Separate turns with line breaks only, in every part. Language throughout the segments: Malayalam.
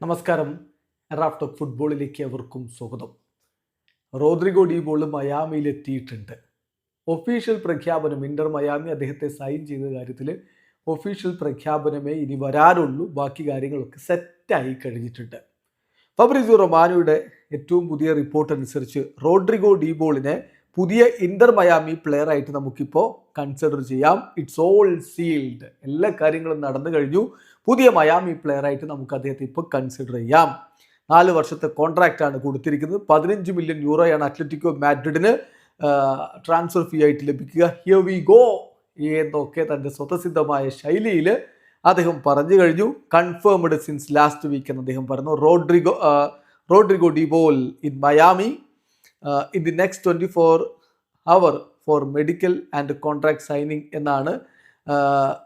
നമസ്കാരം. റാഫ്റ്റോക്ക് ഫുട്ബോളിലേക്ക് അവർക്കും സ്വാഗതം. റോദ്രിഗോ ഡി ബോൾ മയാമിയിൽ എത്തിയിട്ടുണ്ട് ഒഫീഷ്യൽ പ്രഖ്യാപനം ഇന്റർ മയാമി അദ്ദേഹത്തെ സൈൻ ചെയ്ത കാര്യത്തിൽ ഒഫീഷ്യൽ പ്രഖ്യാപനമേ ഇനി വരാനുള്ളൂ ബാക്കി കാര്യങ്ങളൊക്കെ സെറ്റായി കഴിഞ്ഞിട്ടുണ്ട്. ഫബ്രിസു റൊമാനോയുടെ ഏറ്റവും പുതിയ റിപ്പോർട്ട് അനുസരിച്ച് റോഡ്രിഗോ ഡി ബോളിനെ പുതിയ ഇന്റർ മയാമി പ്ലെയർ ആയിട്ട് നമുക്കിപ്പോൾ കൺസിഡർ ചെയ്യാം. ഇറ്റ്സ് ഓൾ സീൽഡ് എല്ലാ കാര്യങ്ങളും നടന്നു കഴിഞ്ഞു. പുതിയ മയാമി പ്ലെയർ ആയിട്ട് നമുക്ക് അദ്ദേഹത്തെ ഇപ്പോൾ കൺസിഡർ ചെയ്യാം. നാല് വർഷത്തെ കോൺട്രാക്റ്റ് ആണ് കൊടുത്തിരിക്കുന്നത്. പതിനഞ്ച് മില്യൺ യൂറോയാണ് അത്ലറ്റിക്കോ മാഡ്രിഡിന് ട്രാൻസ്ഫർ ഫീ ആയിട്ട് ലഭിക്കുക. ഹിയർ വി ഗോ എന്നൊക്കെ തന്റെ സ്വതസിദ്ധമായ ശൈലിയിൽ അദ്ദേഹം പറഞ്ഞു കഴിഞ്ഞു. കൺഫേംഡ് സിൻസ് ലാസ്റ്റ് വീക്ക് എന്ന് അദ്ദേഹം പറഞ്ഞു. Rodrigo Rodrigo De Paul in Miami in the next twenty four hour for medical and contract signing എന്നാണ്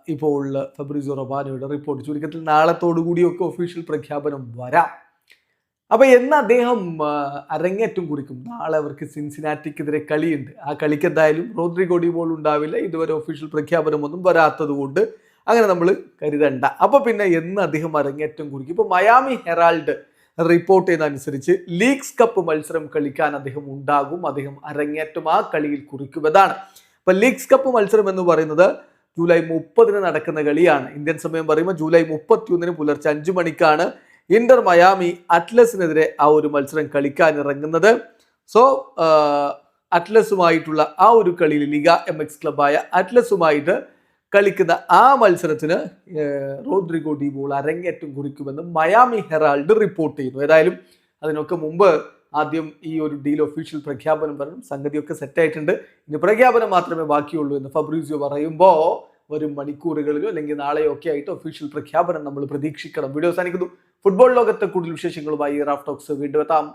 ഇപ്പോൾ ഇപ്പോൾ ഫെബ്രിസോ റൊബാനോയുടെ റിപ്പോർട്ട് ചുരുക്കത്തിൽ നാളത്തോടു കൂടിയൊക്കെ ഒഫീഷ്യൽ പ്രഖ്യാപനം വരാം. അപ്പോൾ എന്ന് അദ്ദേഹം അരങ്ങേറ്റം കുറിക്കും. നാളെ അവർക്ക് സിൻസിനാറ്റിക്കെതിരെ കളിയുണ്ട്. ആ കളിക്ക് എന്തായാലും റോദ്രിഗോ ഡിബോൾ ഉണ്ടാവില്ല. ഇതുവരെ ഒഫീഷ്യൽ പ്രഖ്യാപനമൊന്നും വരാത്തത് കൊണ്ട് അങ്ങനെ നമ്മൾ കരുതണ്ട. അപ്പോൾ പിന്നെ എന്ന് അദ്ദേഹം അരങ്ങേറ്റം കുറിക്കും. ഇപ്പൊ മയാമി ഹെറാൾഡ് റിപ്പോർട്ട് ചെയ്തതനുസരിച്ച് ലീഗ്സ് കപ്പ് മത്സരം കളിക്കാൻ അദ്ദേഹം ഉണ്ടാകും. അദ്ദേഹം അരങ്ങേറ്റം ആ കളിയിൽ കുറിക്കുമെന്നാണ് അപ്പൊ ലീഗ്സ് കപ്പ് മത്സരം എന്ന് പറയുന്നത് ജൂലൈ മുപ്പതിന് നടക്കുന്ന കളിയാണ്. ഇന്ത്യൻ സമയം പറയുമ്പോൾ ജൂലൈ മുപ്പത്തിയൊന്നിന് പുലർച്ചെ അഞ്ചു മണിക്കാണ് ഇന്റർ മയാമി അറ്റ്ലസിനെതിരെ ആ ഒരു മത്സരം കളിക്കാൻ ഇറങ്ങുന്നത്. സോ അറ്റ്ലസുമായിട്ടുള്ള ആ ഒരു കളിയിൽ ലിഗ എം എക്സ് ക്ലബായ അറ്റ്ലസുമായിട്ട് കളിക്കുന്ന ആ മത്സരത്തിന് റോഡ്രിഗോ ഡി ബോൾ അരങ്ങേറ്റം കുറിക്കുമെന്ന് മയാമി ഹെറാൾഡ് റിപ്പോർട്ട് ചെയ്യുന്നു. ഏതായാലും അതിനൊക്കെ മുമ്പ് ആദ്യം ഈ ഒരു ഡീൽ ഒഫീഷ്യൽ പ്രഖ്യാപനം പറയണം സംഗതിയൊക്കെ സെറ്റായിട്ടുണ്ട് ഇനി പ്രഖ്യാപനം മാത്രമേ ബാക്കിയുള്ളൂ എന്ന് ഫബ്രീസിയോ പറയുമ്പോൾ വരും മണിക്കൂറുകളിലോ അല്ലെങ്കിൽ നാളെയോ ഒക്കെ ആയിട്ട് ഒഫീഷ്യൽ പ്രഖ്യാപനം നമ്മൾ പ്രതീക്ഷിക്കണം. വീഡിയോ അവസാനിക്കുന്നു. ഫുട്ബോൾ ലോകത്തെ കൂടുതൽ വിശേഷങ്ങളുമായി റാഫ് ടോക്സ് വീണ്ടും എത്താം.